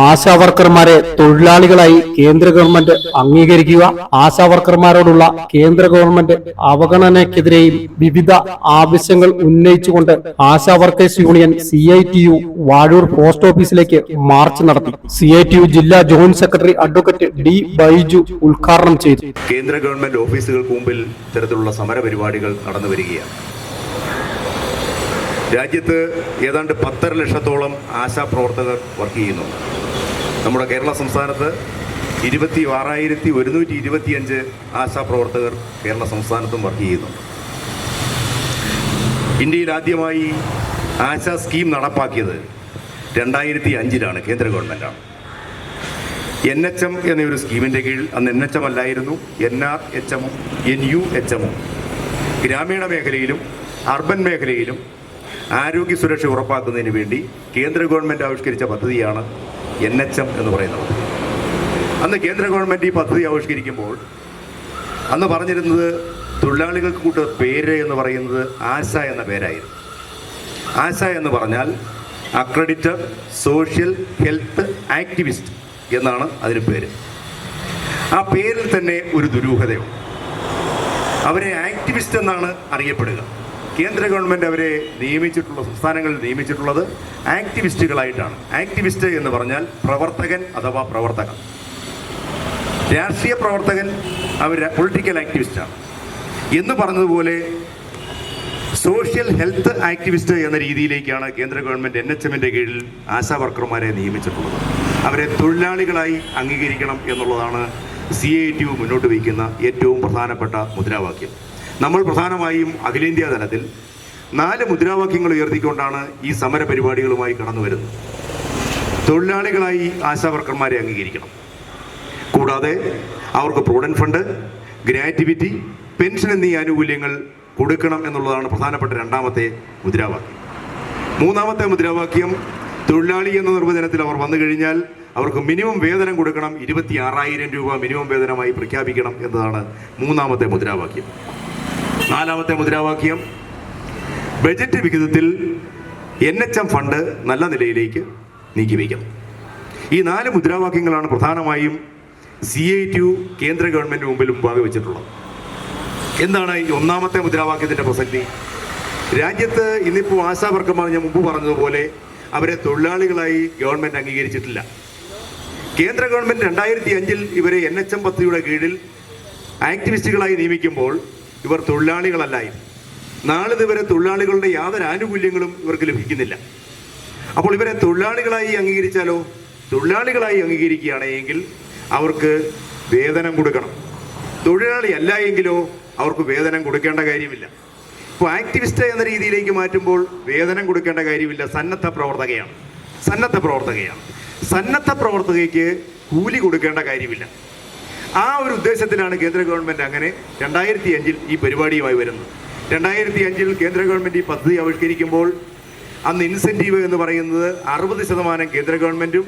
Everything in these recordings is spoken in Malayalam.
ആശാ വർക്കർമാരെ തൊഴിലാളികളായി കേന്ദ്ര ഗവൺമെന്റ് അംഗീകരിക്കുക. ആശാ വർക്കർമാരോടുള്ള കേന്ദ്ര ഗവൺമെന്റ് അവഗണനയ്ക്കെതിരെയും വിവിധ ആവശ്യങ്ങൾ ഉന്നയിച്ചുകൊണ്ട് ASHA workers union C I T U Vazhoor post ഓഫീസിലേക്ക് മാർച്ച് നടത്തി. സി ഐ ടി യു ജില്ലാ joint secretary advocate D Baiju ഉദ്ഘാടനം ചെയ്തു. കേന്ദ്ര ഗവൺമെന്റ് ഓഫീസുകൾക്ക് മുമ്പിൽ ഇത്തരത്തിലുള്ള സമര പരിപാടികൾ നടന്നു വരികയാണ്. രാജ്യത്ത് ഏതാണ്ട് പത്തര ലക്ഷത്തോളം ആശാ പ്രവർത്തകർ വർക്ക് ചെയ്യുന്നു നമ്മുടെ കേരള സംസ്ഥാനത്ത് ഇരുപത്തി ആറായിരത്തി ഒരുന്നൂറ്റി ഇരുപത്തിയഞ്ച് ആശാ പ്രവർത്തകർ കേരള സംസ്ഥാനത്തും വർക്ക് ചെയ്യുന്നുണ്ട്. ഇന്ത്യയിൽ ആദ്യമായി ആശാ സ്കീം നടപ്പാക്കിയത് രണ്ടായിരത്തി അഞ്ചിലാണ് കേന്ദ്ര ഗവൺമെന്റാണ് എൻ എച്ച് എം എന്നൊരു സ്കീമിന്റെ കീഴിൽ അന്ന് എൻ എച്ച് എം അല്ലായിരുന്നു എൻ ആർ എച്ച് എമ്മും എൻ യു എച്ച് എമ്മും ഗ്രാമീണ മേഖലയിലും അർബൻ മേഖലയിലും ആരോഗ്യ സുരക്ഷ ഉറപ്പാക്കുന്നതിന് വേണ്ടി കേന്ദ്ര ഗവൺമെന്റ് ആവിഷ്കരിച്ച പദ്ധതിയാണ് എൻ എച്ച് എം എന്ന് പറയുന്നത്. അന്ന് കേന്ദ്ര ഗവൺമെന്റ് ഈ പദ്ധതി ആവിഷ്കരിക്കുമ്പോൾ അന്ന് പറഞ്ഞിരുന്നത് തൊഴിലാളികൾക്ക് കൂട്ട് പേര് എന്ന് പറയുന്നത് ആശ എന്ന പേരായിരുന്നു. ആശ എന്ന് പറഞ്ഞാൽ അക്രഡിറ്റഡ് സോഷ്യൽ ഹെൽത്ത് ആക്ടിവിസ്റ്റ് എന്നാണ് അതിന് പേര്. ആ പേരിൽ തന്നെ ഒരു ദുരൂഹതയുണ്ട്. അവരെ ആക്ടിവിസ്റ്റ് എന്നാണ് അറിയപ്പെടുക. കേന്ദ്ര ഗവൺമെന്റ് അവരെ നിയമിച്ചിട്ടുള്ള സംസ്ഥാനങ്ങളിൽ നിയമിച്ചിട്ടുള്ളത് ആക്ടിവിസ്റ്റുകളായിട്ടാണ്. ആക്ടിവിസ്റ്റ് എന്ന് പറഞ്ഞാൽ പ്രവർത്തകൻ അഥവാ പ്രവർത്തകൻ രാഷ്ട്രീയ പ്രവർത്തകൻ അവർ പൊളിറ്റിക്കൽ ആക്ടിവിസ്റ്റാണ് എന്ന് പറഞ്ഞതുപോലെ സോഷ്യൽ ഹെൽത്ത് ആക്ടിവിസ്റ്റ് എന്ന രീതിയിലേക്കാണ് കേന്ദ്ര ഗവൺമെന്റ് എൻ എച്ച് എമ്മിന്റെ കീഴിൽ ആശാ വർക്കർമാരെ നിയമിച്ചിട്ടുള്ളത്. അവരെ തൊഴിലാളികളായി അംഗീകരിക്കണം എന്നുള്ളതാണ് സി ഐ ടി മുന്നോട്ട് വയ്ക്കുന്ന ഏറ്റവും പ്രധാനപ്പെട്ട മുദ്രാവാക്യം. നമ്മൾ പ്രധാനമായും അഖിലേന്ത്യാ തലത്തിൽ നാല് മുദ്രാവാക്യങ്ങൾ ഉയർത്തിക്കൊണ്ടാണ് ഈ സമര പരിപാടികളുമായി കടന്നു വരുന്നത്. തൊഴിലാളികളായി ആശാവർക്കർമാരെ അംഗീകരിക്കണം. കൂടാതെ അവർക്ക് പ്രൊവിഡന്റ് ഫണ്ട് ഗ്രാറ്റിവിറ്റി പെൻഷൻ എന്നീ ആനുകൂല്യങ്ങൾ കൊടുക്കണം എന്നുള്ളതാണ് പ്രധാനപ്പെട്ട രണ്ടാമത്തെ മുദ്രാവാക്യം. മൂന്നാമത്തെ മുദ്രാവാക്യം തൊഴിലാളി എന്ന നിർവചനത്തിൽ അവർ വന്നു കഴിഞ്ഞാൽ അവർക്ക് മിനിമം വേതനം കൊടുക്കണം ഇരുപത്തി ആറായിരം രൂപ മിനിമം വേതനമായി പ്രഖ്യാപിക്കണം എന്നതാണ് മൂന്നാമത്തെ മുദ്രാവാക്യം. നാലാമത്തെ മുദ്രാവാക്യം. ബജറ്റ് വിഹിതത്തിൽ എൻ എച്ച് എം ഫണ്ട് നല്ല നിലയിലേക്ക് നീക്കിവെക്കണം ഈ നാല് മുദ്രാവാക്യങ്ങളാണ് പ്രധാനമായും സി ഐ ടി കേന്ദ്ര ഗവൺമെന്റ് മുമ്പിൽ മുമ്പാകെ വെച്ചിട്ടുള്ളത് എന്താണ് ഈ ഒന്നാമത്തെ മുദ്രാവാക്യത്തിന്റെ പ്രസക്തി? രാജ്യത്ത് ഇന്നിപ്പോൾ ആശാ വർക്കർമാർ ഞാൻ മുമ്പ് പറഞ്ഞതുപോലെ അവരെ തൊഴിലാളികളായി ഗവൺമെന്റ് അംഗീകരിച്ചിട്ടില്ല. കേന്ദ്ര ഗവൺമെന്റ് രണ്ടായിരത്തി അഞ്ചിൽ ഇവരെ എൻ എച്ച് എം പദ്ധതിയുടെ കീഴിൽ ആക്ടിവിസ്റ്റുകളായി നിയമിക്കുമ്പോൾ ഇവർ തൊഴിലാളികളല്ലായിരുന്നു നാളിതുവരെ തൊഴിലാളികളുടെ യാതൊരു ആനുകൂല്യങ്ങളും ഇവർക്ക് ലഭിക്കുന്നില്ല. അപ്പോൾ ഇവരെ തൊഴിലാളികളായി അംഗീകരിച്ചാലോ? തൊഴിലാളികളായി അംഗീകരിക്കുകയാണെങ്കിൽ അവർക്ക് വേതനം കൊടുക്കണം. തൊഴിലാളി അല്ല എങ്കിലോ അവർക്ക് വേതനം കൊടുക്കേണ്ട കാര്യമില്ല. ഇപ്പോൾ ആക്ടിവിസ്റ്റ് എന്ന രീതിയിലേക്ക് മാറ്റുമ്പോൾ വേതനം കൊടുക്കേണ്ട കാര്യമില്ല. സന്നദ്ധ പ്രവർത്തകയാണ്. സന്നദ്ധ പ്രവർത്തകയാണ്. സന്നദ്ധ പ്രവർത്തകയ്ക്ക് കൂലി കൊടുക്കേണ്ട കാര്യമില്ല. ആ ഒരു ഉദ്ദേശത്തിനാണ് കേന്ദ്ര ഗവൺമെന്റ് അങ്ങനെ രണ്ടായിരത്തി അഞ്ചിൽ ഈ പരിപാടിയുമായി വരുന്നത്. രണ്ടായിരത്തി അഞ്ചിൽ കേന്ദ്ര ഗവൺമെന്റ് ഈ പദ്ധതി ആവിഷ്കരിക്കുമ്പോൾ അന്ന് ഇൻസെന്റീവ് എന്ന് പറയുന്നത് അറുപത് ശതമാനം കേന്ദ്ര ഗവൺമെന്റും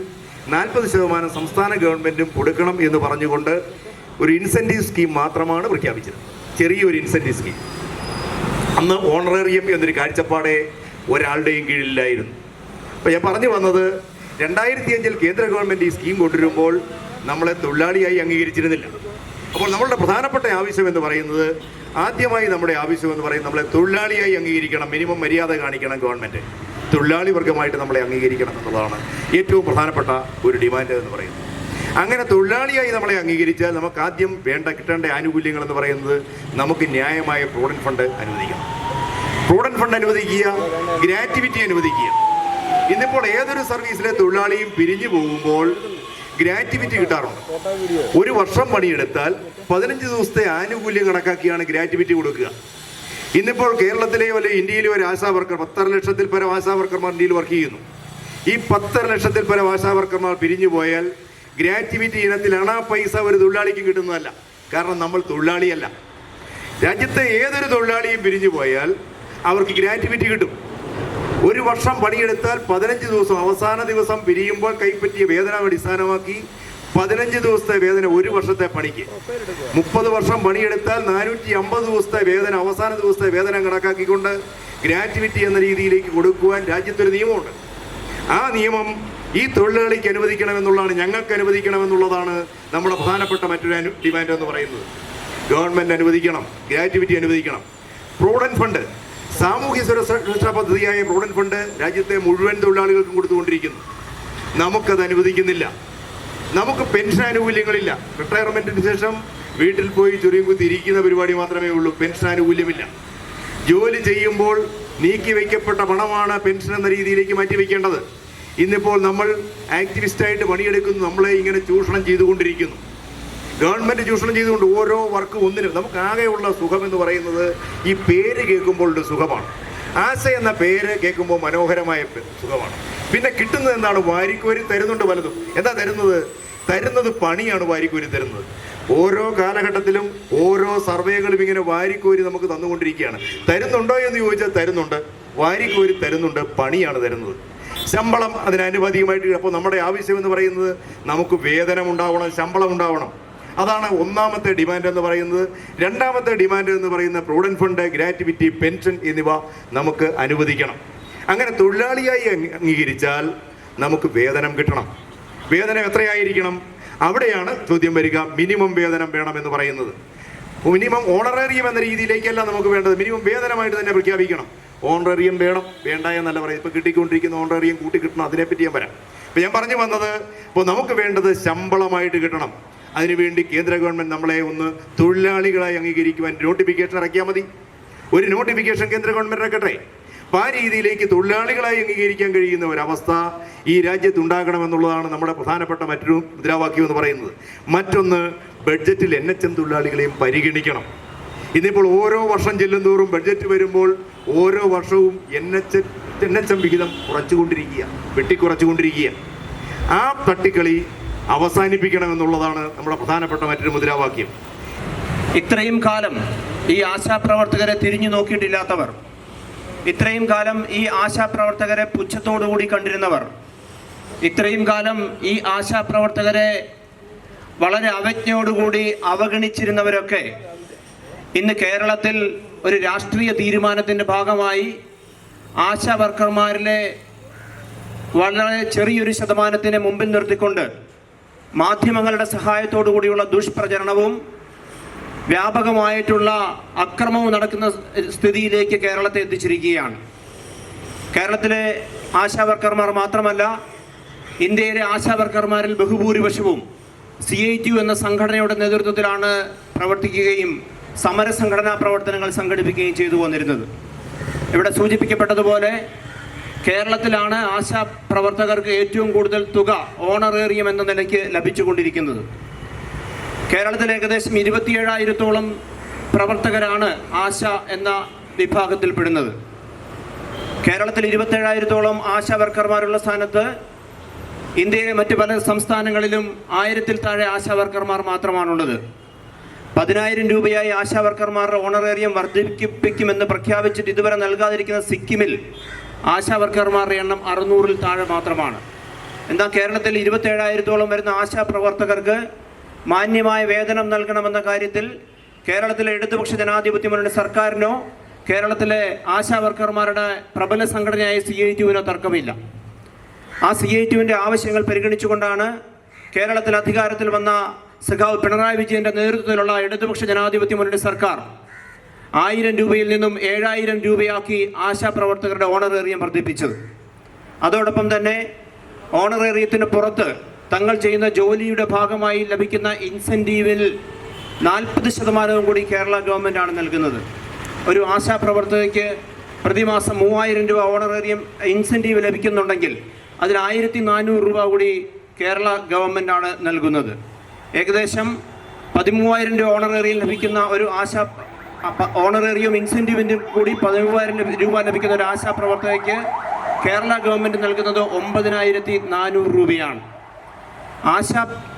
നാൽപ്പത് ശതമാനം സംസ്ഥാന ഗവൺമെന്റും കൊടുക്കണം എന്ന് പറഞ്ഞുകൊണ്ട് ഒരു ഇൻസെന്റീവ് സ്കീം മാത്രമാണ് പ്രഖ്യാപിച്ചത് ചെറിയൊരു ഇൻസെന്റീവ് സ്കീം. അന്ന് ഓണറേറിയം എന്നൊരു കാഴ്ചപ്പാടെ ഒരാളുടെയും കീഴിലായിരുന്നു അപ്പോൾ ഞാൻ പറഞ്ഞു വന്നത് രണ്ടായിരത്തി അഞ്ചിൽ കേന്ദ്ര ഗവൺമെന്റ് ഈ സ്കീം കൊണ്ടുവരുമ്പോൾ നമ്മളെ തൊഴിലാളിയായി അംഗീകരിച്ചിരുന്നില്ല. അപ്പോൾ നമ്മളുടെ പ്രധാനപ്പെട്ട ആവശ്യം എന്ന് പറയുന്നത് ആദ്യമായി നമ്മുടെ ആവശ്യം എന്ന് പറയുന്നത് നമ്മളെ തൊഴിലാളിയായി അംഗീകരിക്കണം മിനിമം മര്യാദ കാണിക്കണം ഗവൺമെന്റ് തൊഴിലാളി വർഗമായിട്ട് നമ്മളെ അംഗീകരിക്കണം എന്നുള്ളതാണ് ഏറ്റവും പ്രധാനപ്പെട്ട ഒരു ഡിമാൻഡ് എന്ന് പറയുന്നത്. അങ്ങനെ തൊഴിലാളിയായി നമ്മളെ അംഗീകരിച്ചാൽ നമുക്ക് ആദ്യം വേണ്ട കിട്ടേണ്ട ആനുകൂല്യങ്ങൾ എന്ന് പറയുന്നത് നമുക്ക് ന്യായമായ പ്രൊവിഡന്റ് ഫണ്ട് അനുവദിക്കണം. പ്രൊവിഡന്റ് ഫണ്ട് അനുവദിക്കുക ഗ്രാറ്റിവിറ്റി അനുവദിക്കുക. ഇന്നിപ്പോൾ ഏതൊരു സർവീസിലെ തൊഴിലാളിയും പിരിഞ്ഞു പോകുമ്പോൾ ഗ്രാറ്റുവിറ്റി കിട്ടാറുണ്ട്. ഒരു വർഷം പണിയെടുത്താൽ പതിനഞ്ച് ദിവസത്തെ ആനുകൂല്യം കണക്കാക്കിയാണ് ഗ്രാറ്റിവിറ്റി കൊടുക്കുക. ഇന്നിപ്പോൾ കേരളത്തിലെയോ അല്ലെങ്കിൽ ഇന്ത്യയിലെയോ ഒരു ആശാ വർക്കർ പത്തര ലക്ഷത്തിൽ പരം ആശാ വർക്കർമാർ ഇന്ത്യയിൽ വർക്ക് ചെയ്യുന്നു. ഈ പത്തര ലക്ഷത്തിൽ പരം ആശാ വർക്കർമാർ പിരിഞ്ഞു പോയാൽ ഗ്രാറ്റുവിറ്റി ഇനത്തിലാണ് ആ പൈസ ഒരു തൊഴിലാളിക്ക് കിട്ടുന്നതല്ല. കാരണം നമ്മൾ തൊഴിലാളിയല്ല. രാജ്യത്തെ ഏതൊരു തൊഴിലാളിയും പിരിഞ്ഞു പോയാൽ അവർക്ക് ഗ്രാറ്റിവിറ്റി കിട്ടും. ഒരു വർഷം പണിയെടുത്താൽ പതിനഞ്ച് ദിവസം അവസാന ദിവസം പിരിയുമ്പോൾ കൈപ്പറ്റിയ വേതനം അടിസ്ഥാനമാക്കി പതിനഞ്ച് ദിവസത്തെ വേദന ഒരു വർഷത്തെ പണിക്ക്. മുപ്പത് വർഷം പണിയെടുത്താൽ നാനൂറ്റി അമ്പത് ദിവസത്തെ വേദന അവസാന ദിവസത്തെ വേതനം കണക്കാക്കിക്കൊണ്ട് ഗ്രാറ്റുവിറ്റി എന്ന രീതിയിലേക്ക് കൊടുക്കുവാൻ രാജ്യത്തൊരു നിയമമുണ്ട്. ആ നിയമം ഈ തൊഴിലാളിക്ക് അനുവദിക്കണമെന്നുള്ളതാണ് ഞങ്ങൾക്ക് അനുവദിക്കണമെന്നുള്ളതാണ് നമ്മുടെ പ്രധാനപ്പെട്ട മറ്റൊരു ഡിമാൻഡ് എന്ന് പറയുന്നത്. ഗവൺമെന്റ് അനുവദിക്കണം ഗ്രാറ്റുവിറ്റി അനുവദിക്കണം. പ്രൂഡന്റ് ഫണ്ട് സാമൂഹ്യ സുരക്ഷാ പദ്ധതിയായ പ്രൂഡന്റ് ഫണ്ട് രാജ്യത്തെ മുഴുവൻ തൊഴിലാളികൾക്കും കൊടുത്തുകൊണ്ടിരിക്കുന്നു. നമുക്കത് അനുവദിക്കുന്നില്ല. നമുക്ക് പെൻഷൻ ആനുകൂല്യങ്ങളില്ല. റിട്ടയർമെന്റിന് ശേഷം വീട്ടിൽ പോയി ചുരുങ്ങി കുത്തി ഇരിക്കുന്ന പരിപാടി മാത്രമേ ഉള്ളൂ. പെൻഷൻ ആനുകൂല്യമില്ല. ജോലി ചെയ്യുമ്പോൾ നീക്കി വയ്ക്കപ്പെട്ട പണമാണ് പെൻഷൻ എന്ന രീതിയിലേക്ക് മാറ്റി വയ്ക്കേണ്ടത്. ഇന്നിപ്പോൾ നമ്മൾ ആക്ടിവിസ്റ്റായിട്ട് പണിയെടുക്കുന്നു. നമ്മളെ ഇങ്ങനെ ചൂഷണം ചെയ്തുകൊണ്ടിരിക്കുന്നു. ഗവൺമെന്റ് ചൂഷണം ചെയ്തുകൊണ്ട് ഓരോ വർക്ക് ഒന്നിനും നമുക്ക് ആകെയുള്ള സുഖം എന്ന് പറയുന്നത് ഈ പേര് കേൾക്കുമ്പോൾ ഒരു സുഖമാണ്. ആശ എന്ന പേര് കേൾക്കുമ്പോൾ മനോഹരമായ സുഖമാണ്. പിന്നെ കിട്ടുന്നത് എന്താണ്? വാരിക്കോരി തരുന്നുണ്ട് പലതും. എന്താ തരുന്നത്? തരുന്നത് പണിയാണ് വാരിക്കോരി തരുന്നത്. ഓരോ കാലഘട്ടത്തിലും ഓരോ സർവേകളും ഇങ്ങനെ വാരിക്കോരി നമുക്ക് തന്നുകൊണ്ടിരിക്കുകയാണ്. തരുന്നുണ്ടോ എന്ന് ചോദിച്ചാൽ തരുന്നുണ്ട്. വാരിക്കോരി തരുന്നുണ്ട് പണിയാണ് തരുന്നത്. ശമ്പളം അതിനനുപാതികമായിട്ട് അപ്പോൾ നമ്മുടെ ആവശ്യം എന്ന് പറയുന്നത് നമുക്ക് വേതനം ഉണ്ടാവണം ശമ്പളം ഉണ്ടാവണം. അതാണ് ഒന്നാമത്തെ ഡിമാൻഡ് എന്ന് പറയുന്നത്. രണ്ടാമത്തെ ഡിമാൻഡ് എന്ന് പറയുന്ന പ്രൊവിഡന്റ് ഫണ്ട് ഗ്രാറ്റുവിറ്റി പെൻഷൻ എന്നിവ നമുക്ക് അനുവദിക്കണം. അങ്ങനെ തൊഴിലാളിയായി അംഗീകരിച്ചാൽ നമുക്ക് വേതനം കിട്ടണം. വേതനം എത്രയായിരിക്കണം? അവിടെയാണ് ചോദ്യം വരിക. മിനിമം വേതനം വേണം എന്ന് പറയുന്നത്. മിനിമം ഓണറേറിയം എന്ന രീതിയിലേക്കല്ല നമുക്ക് വേണ്ടത്. മിനിമം വേതനമായിട്ട് തന്നെ പ്രഖ്യാപിക്കണം. ഓണറേറിയം വേണം. വേണ്ട എന്നല്ല പറയും ഇപ്പോൾ കിട്ടിക്കൊണ്ടിരിക്കുന്ന ഓണറേറിയം കൂട്ടി കിട്ടണം. അതിനെപ്പറ്റി ഞാൻ വരാം ഇപ്പം ഞാൻ പറഞ്ഞു വന്നത് ഇപ്പോൾ നമുക്ക് വേണ്ടത് ശമ്പളമായിട്ട് കിട്ടണം. അതിനുവേണ്ടി കേന്ദ്ര ഗവൺമെന്റ് നമ്മളെ ഒന്ന് തൊഴിലാളികളായി അംഗീകരിക്കുവാൻ നോട്ടിഫിക്കേഷൻ ഇറക്കിയാൽ മതി. ഒരു നോട്ടിഫിക്കേഷൻ കേന്ദ്ര ഗവൺമെന്റ് ഇറക്കട്ടെ. അപ്പോൾ ആ രീതിയിലേക്ക് തൊഴിലാളികളായി അംഗീകരിക്കാൻ കഴിയുന്ന ഒരവസ്ഥ ഈ രാജ്യത്ത് ഉണ്ടാകണമെന്നുള്ളതാണ് നമ്മുടെ പ്രധാനപ്പെട്ട മറ്റൊരു മുദ്രാവാക്യം എന്ന് പറയുന്നത്. മറ്റൊന്ന് ബഡ്ജറ്റിൽ എൻ എച്ച് എം തൊഴിലാളികളെയും പരിഗണിക്കണം. ഇന്നിപ്പോൾ ഓരോ വർഷം ചെല്ലുന്തോറും ബഡ്ജറ്റ് വരുമ്പോൾ ഓരോ വർഷവും N H N H M വിഹിതം കുറച്ചുകൊണ്ടിരിക്കുക വെട്ടിക്കുറച്ചുകൊണ്ടിരിക്കുക ആ തട്ടിക്കളി അവസാനിപ്പിക്കണമെന്നുള്ളതാണ് നമ്മുടെ പ്രധാനപ്പെട്ട മറ്റൊരു മുദ്രാവാക്യം. ഇത്രയും കാലം ഈ ആശാപ്രവർത്തകരെ തിരിഞ്ഞു നോക്കിയിട്ടില്ലാത്തവർ ഇത്രയും കാലം ഈ ആശാപ്രവർത്തകരെ പുച്ഛത്തോടുകൂടി കണ്ടിരുന്നവർ ഇത്രയും കാലം ഈ ആശാപ്രവർത്തകരെ വളരെ അവജ്ഞയോടുകൂടി അവഗണിച്ചിരുന്നവരൊക്കെ ഇന്ന് കേരളത്തിൽ ഒരു രാഷ്ട്രീയ തീരുമാനത്തിന്റെ ഭാഗമായി ആശാ വർക്കർമാരിലെ വളരെ ചെറിയൊരു ശതമാനത്തിനെ മുമ്പിൽ നിർത്തിക്കൊണ്ട് മാധ്യമങ്ങളുടെ സഹായത്തോടു കൂടിയുള്ള ദുഷ്പ്രചരണവും വ്യാപകമായിട്ടുള്ള അക്രമവും നടക്കുന്ന സ്ഥിതിയിലേക്ക് കേരളത്തെ എത്തിച്ചിരിക്കുകയാണ്. കേരളത്തിലെ ആശാവർക്കർമാർ മാത്രമല്ല ഇന്ത്യയിലെ ആശാവർക്കർമാരിൽ ബഹുഭൂരിപക്ഷവും സി ഐ ടി യു എന്ന സംഘടനയുടെ നേതൃത്വത്തിലാണ് പ്രവർത്തിക്കുകയും സമര സംഘടനാ പ്രവർത്തനങ്ങൾ സംഘടിപ്പിക്കുകയും ചെയ്തു വന്നിരുന്നത്. ഇവിടെ സൂചിപ്പിക്കപ്പെട്ടതുപോലെ കേരളത്തിലാണ് ആശാ പ്രവർത്തകർക്ക് ഏറ്റവും കൂടുതൽ തുക ഓണറേറിയം എന്ന നിലയ്ക്ക് ലഭിച്ചുകൊണ്ടിരിക്കുന്നത്. കേരളത്തിൽ ഏകദേശം ഇരുപത്തിയേഴായിരത്തോളം പ്രവർത്തകരാണ് ആശ എന്ന വിഭാഗത്തിൽ പെടുന്നത് കേരളത്തിൽ ഇരുപത്തേഴായിരത്തോളം ആശാ വർക്കർമാരുള്ള സ്ഥാനത്ത് ഇന്ത്യയിലെ മറ്റ് പല സംസ്ഥാനങ്ങളിലും ആയിരത്തിൽ താഴെ ആശാ വർക്കർമാർ മാത്രമാണുള്ളത്. പതിനായിരം രൂപയായി ആശാ വർക്കർമാരുടെ ഓണറേറിയം വർദ്ധിപ്പിക്കുമെന്ന് പ്രഖ്യാപിച്ചിട്ട് ഇതുവരെ നൽകാതിരിക്കുന്ന സിക്കിമിൽ ആശാ വർക്കർമാരുടെ എണ്ണം അറുന്നൂറിൽ താഴെ മാത്രമാണ്. എന്നാൽ കേരളത്തിൽ ഇരുപത്തേഴായിരത്തോളം വരുന്ന ആശാ പ്രവർത്തകർക്ക് മാന്യമായ വേതനം നൽകണമെന്ന കാര്യത്തിൽ കേരളത്തിലെ ഇടതുപക്ഷ ജനാധിപത്യ മുന്നണി സർക്കാരിനോ കേരളത്തിലെ ആശാ വർക്കർമാരുടെ പ്രബല സംഘടനയായ സി ഐ ടിയുവിനോ തർക്കമില്ല. ആ സി ഐ ടിയുവിന്റെ ആവശ്യങ്ങൾ പരിഗണിച്ചുകൊണ്ടാണ് കേരളത്തിൽ അധികാരത്തിൽ വന്ന സഖാവ് പിണറായി വിജയന്റെ നേതൃത്വത്തിലുള്ള ഇടതുപക്ഷ ജനാധിപത്യ മുന്നണി സർക്കാർ ആയിരം രൂപയിൽ നിന്നും ഏഴായിരം രൂപയാക്കി ആശാപ്രവർത്തകരുടെ ഓണറേറിയം വർദ്ധിപ്പിച്ചത്. അതോടൊപ്പം തന്നെ ഓണറേറിയത്തിന് പുറത്ത് തങ്ങൾ ചെയ്യുന്ന ജോലിയുടെ ഭാഗമായി ലഭിക്കുന്ന ഇൻസെന്റീവിൽ നാൽപ്പത് ശതമാനവും കൂടി കേരള ഗവൺമെന്റാണ് നൽകുന്നത്. ഒരു ആശാപ്രവർത്തകയ്ക്ക് പ്രതിമാസം മൂവായിരം രൂപ ഓണറേറിയം ഇൻസെന്റീവ് ലഭിക്കുന്നുണ്ടെങ്കിൽ അതിൽ ആയിരത്തി നാനൂറ് രൂപ കൂടി കേരള ഗവൺമെന്റാണ് നൽകുന്നത്. ഏകദേശം പതിമൂവായിരം രൂപ ഓണറേറിയം ലഭിക്കുന്ന ഒരു ആശാ അപ്പ- ഓണറേറിയും ഇൻസെന്റീവിന്റെ കൂടി പതിമൂവായിരം രൂപ ലഭിക്കുന്ന ഒരു ആശാ പ്രവർത്തകയ്ക്ക് കേരള ഗവൺമെന്റ് നൽകുന്നത് ഒമ്പതിനായിരത്തി നാനൂറ് രൂപയാണ്. ആശ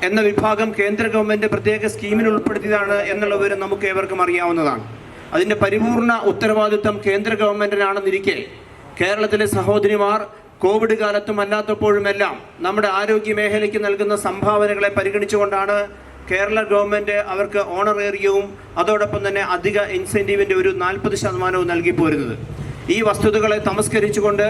എന്ന വിഭാഗം കേന്ദ്ര ഗവൺമെന്റ് പ്രത്യേക സ്കീമിൽ ഉൾപ്പെടുത്തിയതാണ് എന്നുള്ള വിവരം നമുക്ക് ഏവർക്കും അറിയാവുന്നതാണ്. അതിന്റെ പരിപൂർണ ഉത്തരവാദിത്വം കേന്ദ്ര ഗവൺമെന്റിനാണെന്നിരിക്കെ കേരളത്തിലെ സഹോദരിമാർ കോവിഡ് കാലത്തും അല്ലാത്തപ്പോഴുമെല്ലാം നമ്മുടെ ആരോഗ്യ മേഖലയ്ക്ക് നൽകുന്ന സംഭാവനകളെ പരിഗണിച്ചുകൊണ്ടാണ് കേരള ഗവൺമെന്റ് അവർക്ക് ഓണർ ഓണറേറിയവും അതോടൊപ്പം തന്നെ അധിക ഇൻസെന്റീവിന്റെ ഒരു നാൽപ്പത് ശതമാനവും നൽകി പോരുന്നത്. ഈ വസ്തുതകളെ തമസ്കരിച്ചുകൊണ്ട്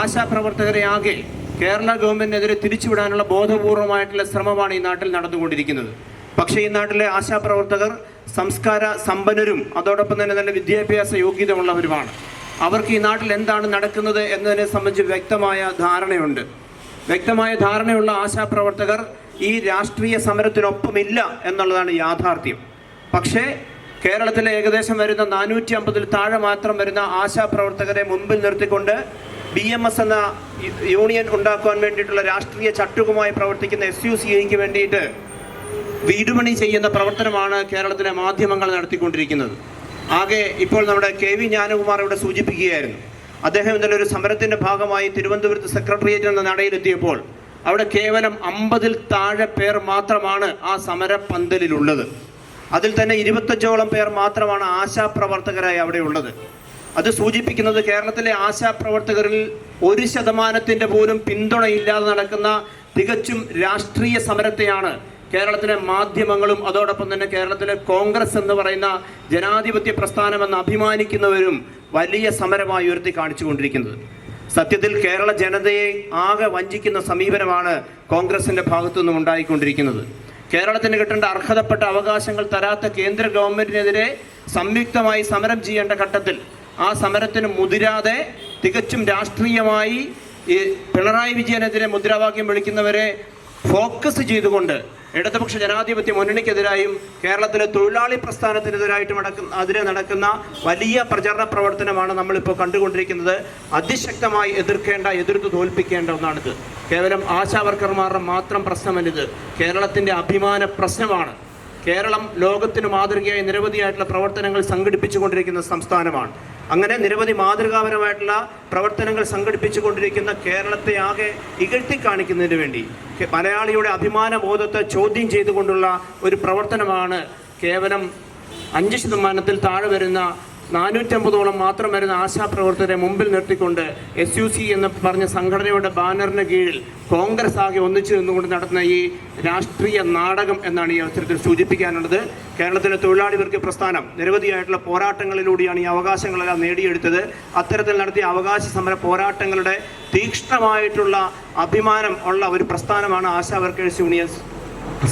ആശാപ്രവർത്തകരെ ആകെ കേരള ഗവൺമെന്റിനെതിരെ തിരിച്ചുവിടാനുള്ള ബോധപൂർവമായിട്ടുള്ള ശ്രമമാണ് ഈ നാട്ടിൽ നടന്നുകൊണ്ടിരിക്കുന്നത്. പക്ഷേ ഈ നാട്ടിലെ ആശാപ്രവർത്തകർ സംസ്കാര സമ്പന്നരും അതോടൊപ്പം തന്നെ നല്ല വിദ്യാഭ്യാസ യോഗ്യതയുള്ളവരുമാണ്. അവർക്ക് ഈ നാട്ടിൽ എന്താണ് നടക്കുന്നത് എന്നതിനെ സംബന്ധിച്ച് വ്യക്തമായ ധാരണയുണ്ട്. വ്യക്തമായ ധാരണയുള്ള ആശാപ്രവർത്തകർ ഈ രാഷ്ട്രീയ സമരത്തിനൊപ്പമില്ല എന്നുള്ളതാണ് യാഥാർത്ഥ്യം. പക്ഷേ കേരളത്തിലെ ഏകദേശം വരുന്ന നാനൂറ്റി അമ്പതിൽ താഴെ മാത്രം വരുന്ന ആശാപ്രവർത്തകരെ മുൻപിൽ നിർത്തിക്കൊണ്ട് ബി എം എസ് എന്ന യൂണിയൻ ഉണ്ടാക്കുവാൻ വേണ്ടിയിട്ടുള്ള രാഷ്ട്രീയ ചട്ടുകുമായി പ്രവർത്തിക്കുന്ന എസ് യു സി ഐക്ക് വേണ്ടിയിട്ട് വീടുപണി ചെയ്യുന്ന പ്രവർത്തനമാണ് കേരളത്തിലെ മാധ്യമങ്ങൾ നടത്തിക്കൊണ്ടിരിക്കുന്നത്. ആകെ ഇപ്പോൾ നമ്മുടെ കെ വി ജ്ഞാനകുമാർ ഇവിടെ സൂചിപ്പിക്കുകയായിരുന്നു. അദ്ദേഹം ഇന്നലെ ഒരു സമരത്തിന്റെ ഭാഗമായി തിരുവനന്തപുരത്ത് സെക്രട്ടേറിയറ്റ് എന്ന നടയിലെത്തിയപ്പോൾ അവിടെ കേവലം അമ്പതിൽ താഴെ പേർ മാത്രമാണ് ആ സമര പന്തലിലുള്ളത് അതിൽ തന്നെ ഇരുപത്തഞ്ചോളം പേർ മാത്രമാണ് ആശാപ്രവർത്തകരായി അവിടെ ഉള്ളത്. അത് സൂചിപ്പിക്കുന്നത് കേരളത്തിലെ ആശാപ്രവർത്തകരിൽ ഒരു ശതമാനത്തിന്റെ പോലും പിന്തുണയില്ലാതെ നടക്കുന്ന തികച്ചും രാഷ്ട്രീയ സമരത്തെയാണ് കേരളത്തിലെ മാധ്യമങ്ങളും അതോടൊപ്പം തന്നെ കേരളത്തിലെ കോൺഗ്രസ് എന്ന് പറയുന്ന ജനാധിപത്യ പ്രസ്ഥാനമെന്ന് അഭിമാനിക്കുന്നവരും വലിയ സമരമായി ഉയർത്തി കാണിച്ചുകൊണ്ടിരിക്കുന്നത്. സത്യത്തിൽ കേരള ജനതയെ ആകെ വഞ്ചിക്കുന്ന സമീപനമാണ് കോൺഗ്രസിന്റെ ഭാഗത്തു നിന്നും ഉണ്ടായിക്കൊണ്ടിരിക്കുന്നത്. കേരളത്തിന് കിട്ടേണ്ട അർഹതപ്പെട്ട അവകാശങ്ങൾ തരാത്ത കേന്ദ്ര ഗവൺമെന്റിനെതിരെ സംയുക്തമായി സമരം ചെയ്യേണ്ട ഘട്ടത്തിൽ ആ സമരത്തിന് മുതിരാതെ തികച്ചും രാഷ്ട്രീയമായി ഈ പിണറായി വിജയനെതിരെ മുദ്രാവാക്യം വിളിക്കുന്നവരെ ഫോക്കസ് ചെയ്തുകൊണ്ട് ഇടതുപക്ഷ ജനാധിപത്യ മുന്നണിക്കെതിരായും കേരളത്തിലെ തൊഴിലാളി പ്രസ്ഥാനത്തിനെതിരായിട്ടും നടക്കുന്ന അതിരെ നടക്കുന്ന വലിയ പ്രചരണ പ്രവർത്തനമാണ് നമ്മളിപ്പോൾ കണ്ടുകൊണ്ടിരിക്കുന്നത്. അതിശക്തമായി എതിർക്കേണ്ട എതിർത്ത് തോൽപ്പിക്കേണ്ട ഒന്നാണിത്. കേവലം ആശാവർക്കർമാരുടെ മാത്രം പ്രശ്നമല്ലിത്. കേരളത്തിന്റെ അഭിമാന പ്രശ്നമാണ്. കേരളം ലോകത്തിന് മാതൃകയായി നിരവധിയായിട്ടുള്ള പ്രവർത്തനങ്ങൾ സംഘടിപ്പിച്ചുകൊണ്ടിരിക്കുന്ന സംസ്ഥാനമാണ്. അങ്ങനെ നിരവധി മാതൃകാപരമായിട്ടുള്ള പ്രവർത്തനങ്ങൾ സംഘടിപ്പിച്ചുകൊണ്ടിരിക്കുന്ന കേരളത്തെ ആകെ ഇകഴ്ത്തി കാണിക്കുന്നതിന് വേണ്ടി മലയാളിയുടെ അഭിമാന ബോധത്തെ ചോദ്യം ചെയ്തുകൊണ്ടുള്ള ഒരു പ്രവർത്തനമാണ് കേവലം അഞ്ച് ശതമാനത്തിൽ താഴെ വരുന്ന നാനൂറ്റമ്പതോളം മാത്രം വരുന്ന ആശാപ്രവർത്തകരെ മുമ്പിൽ നിർത്തിക്കൊണ്ട് എസ് യു സി എന്ന് പറഞ്ഞ സംഘടനയുടെ ബാനറിന് കീഴിൽ കോൺഗ്രസ് ആകെ ഒന്നിച്ചു നിന്നുകൊണ്ട് നടത്തുന്ന ഈ രാഷ്ട്രീയ നാടകം എന്നാണ് ഈ അവസരത്തിൽ സൂചിപ്പിക്കാനുള്ളത്. കേരളത്തിലെ തൊഴിലാളി വർഗ പ്രസ്ഥാനം നിരവധിയായിട്ടുള്ള പോരാട്ടങ്ങളിലൂടെയാണ് ഈ അവകാശങ്ങളെല്ലാം നേടിയെടുത്തത്. അത്തരത്തിൽ നടത്തിയ അവകാശ സമര പോരാട്ടങ്ങളുടെ തീക്ഷ്ണമായിട്ടുള്ള അഭിമാനം ഉള്ള ഒരു പ്രസ്ഥാനമാണ് ASHA workers unions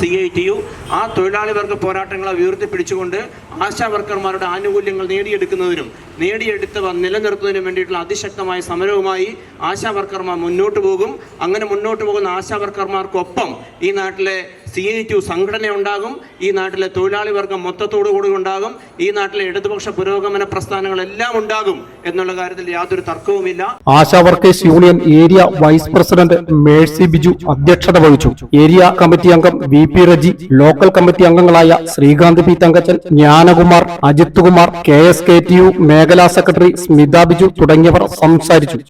C I T U. ആ തൊഴിലാളി വർഗ പോരാട്ടങ്ങളെ ഉയർത്തിപ്പിടിച്ചുകൊണ്ട് ആശാ വർക്കർമാരുടെ ആനുകൂല്യങ്ങൾ നേടിയെടുക്കുന്നതിനും നേടിയെടുത്ത് നിലനിർത്തുന്നതിനും വേണ്ടിയിട്ടുള്ള അതിശക്തമായ സമരവുമായി ആശാ വർക്കർമാർ മുന്നോട്ട് പോകും. അങ്ങനെ മുന്നോട്ട് പോകുന്ന ആശാ വർക്കർമാർക്കൊപ്പം ഈ നാട്ടിലെ സി ഐ ടി സംഘടന ഉണ്ടാകും ഈ നാട്ടിലെ തൊഴിലാളി വർഗം മൊത്തത്തോടു കൂടി ഉണ്ടാകും ഈ നാട്ടിലെ ഇടതുപക്ഷ പുരോഗമന പ്രസ്ഥാനങ്ങളെല്ലാം ഉണ്ടാകും എന്നുള്ള കാര്യത്തിൽ യാതൊരു തർക്കവുമില്ല. ASHA workers union area vice president Mercy Biju അധ്യക്ഷത വഹിച്ചു. ഏരിയ കമ്മിറ്റി അംഗം V P Reji local committee അംഗങ്ങളായ Srikanth P Thankachan Gnanakumar Ajith Kumar K S K T U മേഖലാ സെക്രട്ടറി സ്മിത ബിജു തുടങ്ങിയവർ സംസാരിച്ചു.